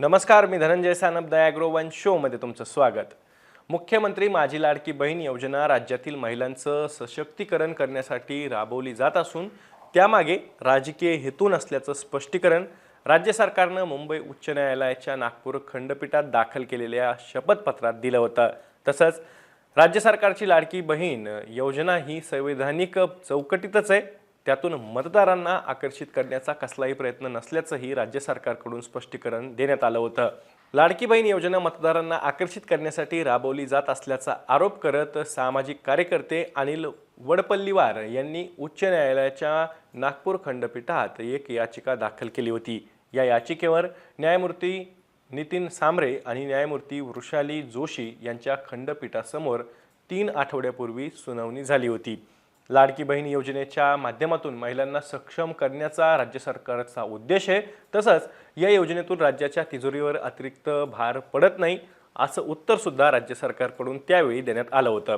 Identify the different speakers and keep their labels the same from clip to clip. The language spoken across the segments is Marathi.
Speaker 1: नमस्कार मी धनंजय सानप दयाग्रो वन शोमध्ये तुमचं स्वागत. मुख्यमंत्री माझी लाडकी बहीण योजना राज्यातील महिलांचं सशक्तीकरण करण्यासाठी राबवली जात असून त्यामागे राजकीय हेतू नसल्याचं स्पष्टीकरण राज्य सरकारनं मुंबई उच्च न्यायालयाच्या नागपूर खंडपीठात दाखल केलेल्या शपथपत्रात दिलं होतं. तसंच राज्य सरकारची लाडकी बहीण योजना ही संवैधानिक चौकटीतच आहे. त्यातून मतदारांना आकर्षित करण्याचा कसलाही प्रयत्न नसल्याचंही राज्य सरकारकडून स्पष्टीकरण देण्यात आलं होतं. लाडकी बहीण योजना मतदारांना आकर्षित करण्यासाठी राबवली जात असल्याचा आरोप करत सामाजिक कार्यकर्ते अनिल वडपल्लीवार यांनी उच्च न्यायालयाच्या नागपूर खंडपीठात एक याचिका दाखल केली होती. या याचिकेवर न्यायमूर्ती नितीन सांबरे आणि न्यायमूर्ती वृषाली जोशी यांच्या खंडपीठासमोर तीन आठवड्यापूर्वी सुनावणी झाली होती. लाडकी बहीण योजनेच्या माध्यमातून महिलांना सक्षम करण्याचा राज्य सरकारचा उद्देश आहे. तसंच या योजनेतून राज्याच्या तिजोरीवर अतिरिक्त भार पडत नाही असं उत्तरसुद्धा राज्य सरकारकडून त्यावेळी देण्यात आलं होतं.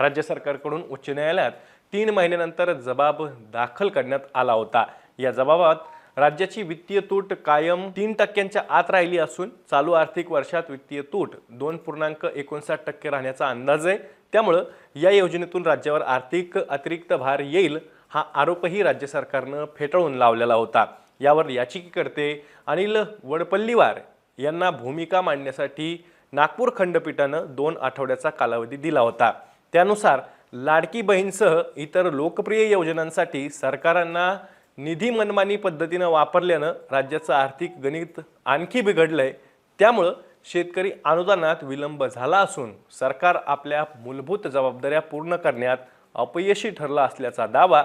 Speaker 1: राज्य सरकारकडून उच्च न्यायालयात तीन महिन्यानंतर जबाब दाखल करण्यात आला होता. या जबाबात राज्याची वित्तीय तूट कायम तीन टक्क्यांच्या आत राहिली असून चालू आर्थिक वर्षात वित्तीय तूट दोन पूर्णांक एकोणसाठ टक्के राहण्याचा अंदाज आहे. त्यामुळं या योजनेतून राज्यावर आर्थिक अतिरिक्त भार येईल हा आरोपही राज्य सरकारनं फेटाळून लावलेला होता. यावर याचिकेकर्ते अनिल वडपल्लीवार यांना भूमिका मांडण्यासाठी नागपूर खंडपीठानं दोन आठवड्याचा कालावधी दिला होता. त्यानुसार लाडकी बहीणसह इतर लोकप्रिय योजनांसाठी सरकारांना निधी मनमानी पद्धतीनं वापरल्यानं राज्याचं आर्थिक गणित आणखी बिघडलं आहे त्यामुळं शेतकरी अनुदानात विलंब झाला असून सरकार आपल्या मूलभूत जबाबदाऱ्या पूर्ण करण्यात अपयशी ठरला असल्याचा दावा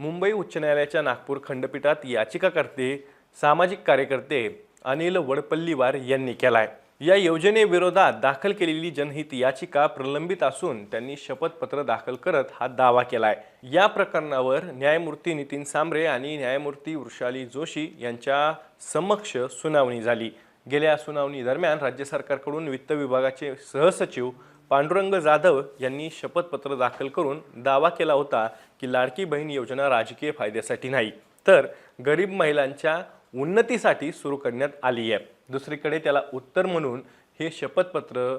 Speaker 1: मुंबई उच्च न्यायालयाच्या नागपूर खंडपीठात याचिकाकर्ते सामाजिक कार्यकर्ते अनिल वडपल्लीवार यांनी केला आहे या योजनेविरोधात दाखल केलेली जनहित याचिका प्रलंबित असून त्यांनी शपथपत्र दाखल करत हा दावा केला आहे या प्रकरणावर न्यायमूर्ती नितीन सांबरे आणि न्यायमूर्ती वृषाली जोशी यांच्या समक्ष सुनावणी झाली. गेल्या सुनावणी दरम्यान राज्य सरकारकडून वित्त विभागाचे सहसचिव पांडुरंग जाधव यांनी शपथपत्र दाखल करून दावा केला होता की लाडकी बहीण योजना राजकीय फायद्यासाठी नाही. तर गरीब महिलांच्या उन्नतीसाठी सुरू करण्यात आली आहे. दुसरीकडे त्याला उत्तर म्हणून हे शपथपत्र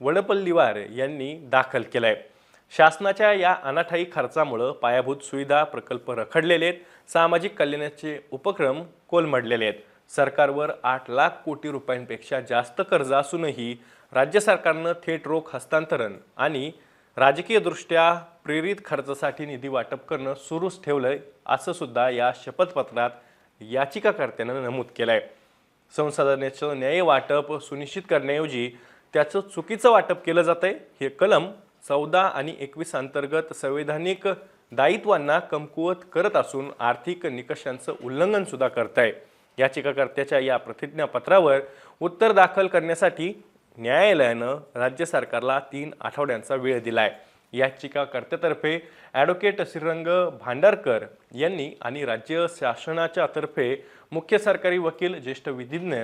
Speaker 1: वडपल्लीवार यांनी दाखल केलं आहे शासनाच्या या अनाठाई खर्चामुळं पायाभूत सुविधा प्रकल्प रखडलेले आहेत. सामाजिक कल्याणाचे उपक्रम कोलमडलेले आहेत. सरकारवर आठ लाख कोटी रुपयांपेक्षा जास्त कर्ज असूनही राज्य सरकारनं थेट रोख हस्तांतरण आणि राजकीयदृष्ट्या प्रेरित खर्चासाठी निधी वाटप करणं सुरूच ठेवलंय असं सुद्धा या शपथपत्रात याचिकाकर्त्यानं नमूद केलं आहे संसाधनाचं न्याय वाटप सुनिश्चित करण्याऐवजी त्याचं चुकीचं वाटप केलं जातंय. हे कलम चौदा आणि एकवीस अंतर्गत संवैधानिक दायित्वांना कमकुवत करत असून आर्थिक निकषांचं उल्लंघनसुद्धा करत आहे याचिकाकर्त्याच्या या प्रतिज्ञापत्रावर उत्तर दाखल करण्यासाठी न्यायालयानं राज्य सरकारला तीन आठवड्यांचा वेळ दिला आहे याचिकाकर्त्यातर्फे ॲडव्होकेट श्रीरंग भांडारकर यांनी आणि राज्य शासनाच्या तर्फे मुख्य सरकारी वकील ज्येष्ठ विधिज्ञ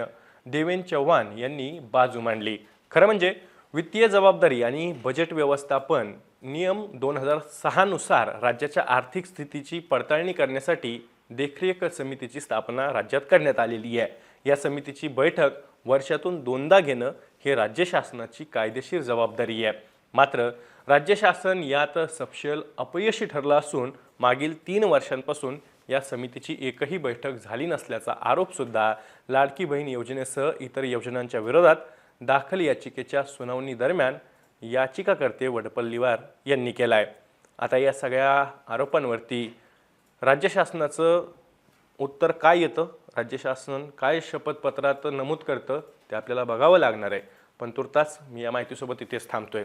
Speaker 1: देवेन चव्हाण यांनी बाजू मांडली. खरं म्हणजे वित्तीय जबाबदारी आणि बजेट व्यवस्थापन नियम दोन हजार सहानुसार राज्याच्या आर्थिक स्थितीची पडताळणी करण्यासाठी देखरेख समितीची स्थापना राज्यात करण्यात आलेली आहे. या समितीची बैठक वर्षातून दोनदा घेणं हे राज्य शासनाची कायदेशीर जबाबदारी आहे. मात्र राज्य शासन यात सपशेल अपयशी ठरलं असून मागील तीन वर्षांपासून या समितीची एकही बैठक झाली नसल्याचा आरोपसुद्धा लाडकी बहीण योजनेसह इतर योजनांच्या विरोधात दाखल याचिकेच्या सुनावणी दरम्यान याचिकाकर्ते वडपल्लीवार यांनी केला आहे आता या सगळ्या आरोपांवरती राज्य शासनाचं उत्तर काय येतं? राज्य शासन काय शपथपत्रात नमूद करतं? ते आपल्याला बघावं लागणार आहे. पण तुर्तास मी या माहितीसोबत इथेच थांबतोय.